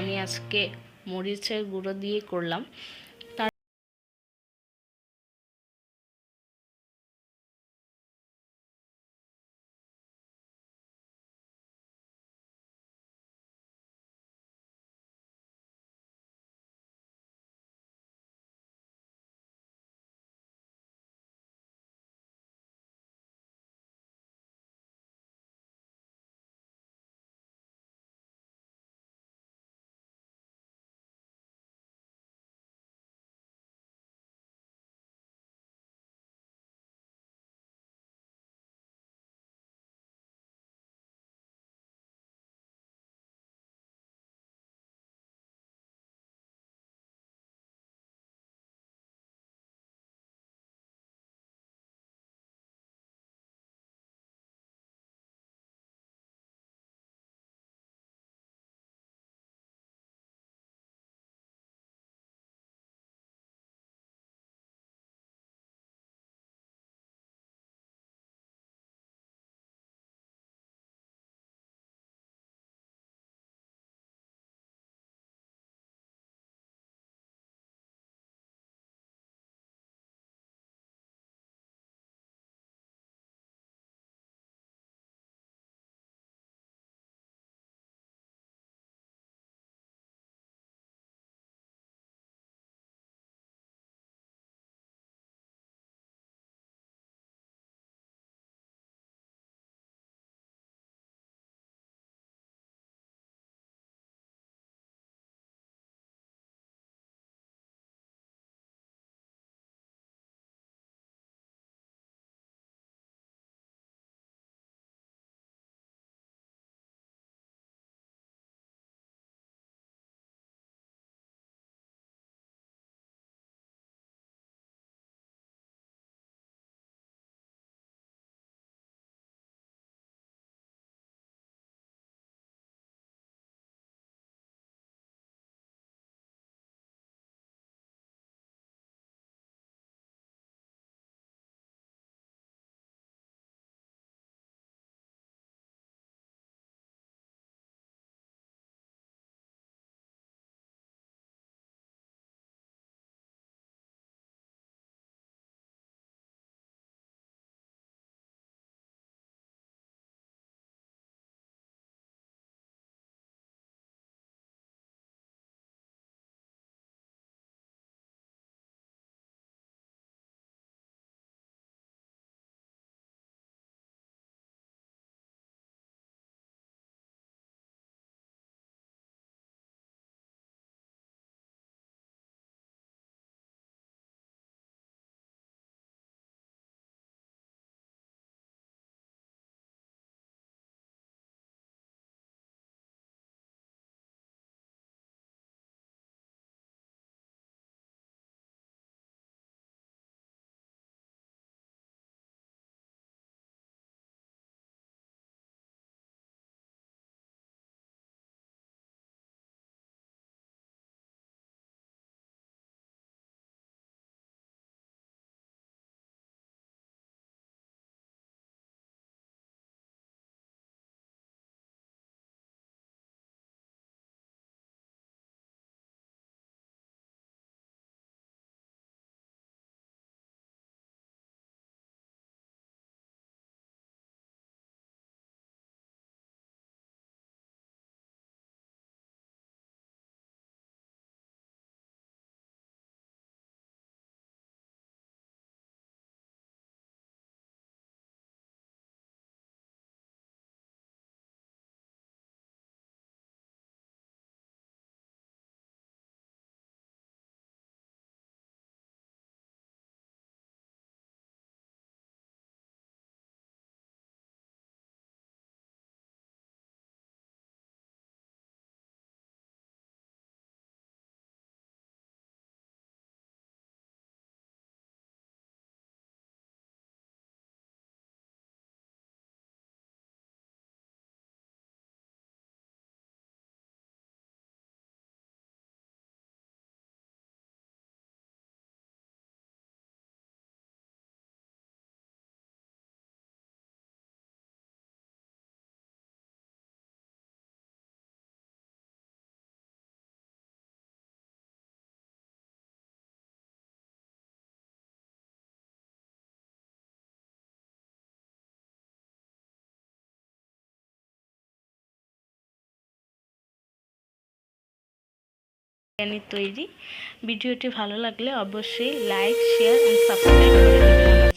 আমি আজকে মরিচের গুঁড়ো দিয়ে করলাম। বিরিয়ানি তৈরি। ভিডিওটি ভালো লাগলে অবশ্যই লাইক শেয়ার অ্যান্ড সাবস্ক্রাইব করে দেবেন।